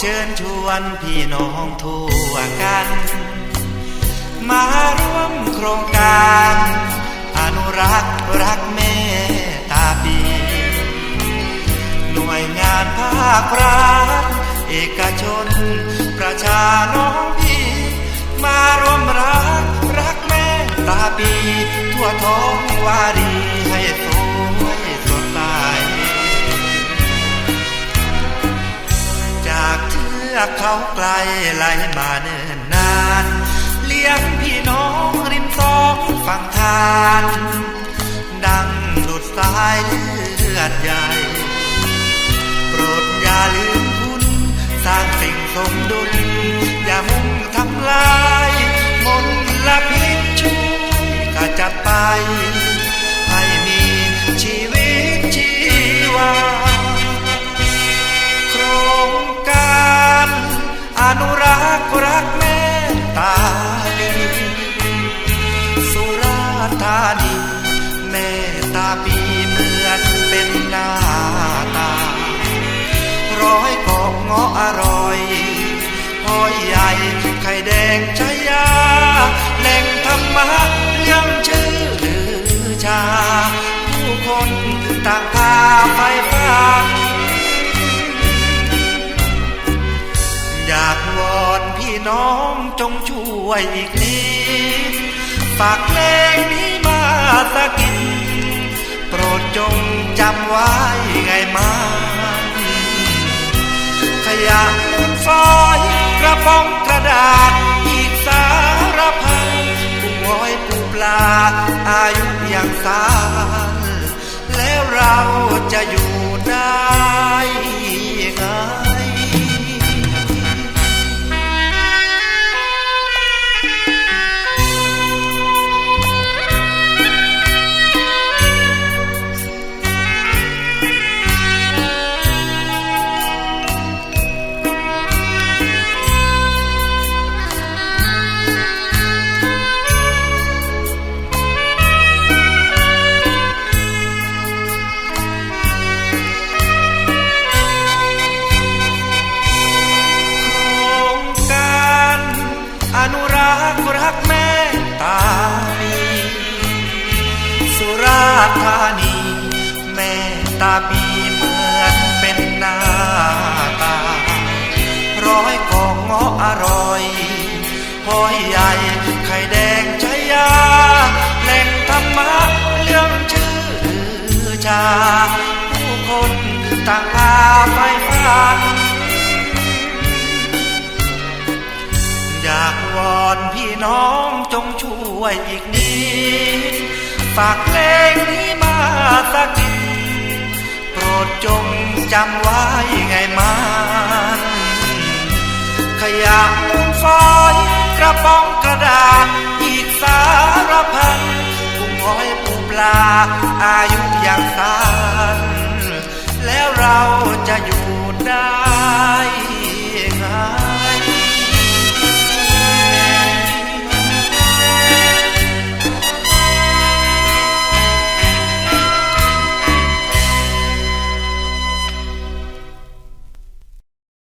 เชิญชวนพี่น้องทั่วกัน มาร่วมโครงการ อนุรักษ์รักแม่ตาปี หน่วยงานภาครัฐเอกชน ประชาน้องพี่ มาร่วมรักรักแม่ตาปี ทั่วท้องวารี เทือกเขาไกลไหลมาเนิ่นนาน เลี้ยงพี่น้องริมสองฝั่งทาน ดังดุดสายเลือดใหญ่ โปรดอย่าลืมคุณ สร้างสิ่งสมดุลอย่ามุ่ง ไข่งชายา แหล่งธรรมะเรื่องชื่อลือชา ผู้คนต่างพาไปฟังอยากวอนพี่น้องจงช่วยอีกนิดฝากเพลงนี้มาสะกิดโปรดจงจำไว้ไงมาขยะมูลฝอยกระป๋องกระดาษ อายุอย่างสานแล้วเราจะอยู่ ธานี แม่ตาปีเหมือนเป็นหน้าตา ร้อยกอกเงาะอร่อยหอยใหญ่ไข่แดงชายาแหล่งธรรมะเรื่องชื่อชา ผู้คนต่างพาไปฟังอยากวอนพี่น้องจงช่วยอีกนิด ฝากเพลงนี้มาสักนิดโปรดจงจำไว้ไงมันขยะมูลฝอยกระป๋องกระดาษอีกสารพันกุ้งหอยปูปลา อายุย่างสานแล้วเราจะอยู่ได้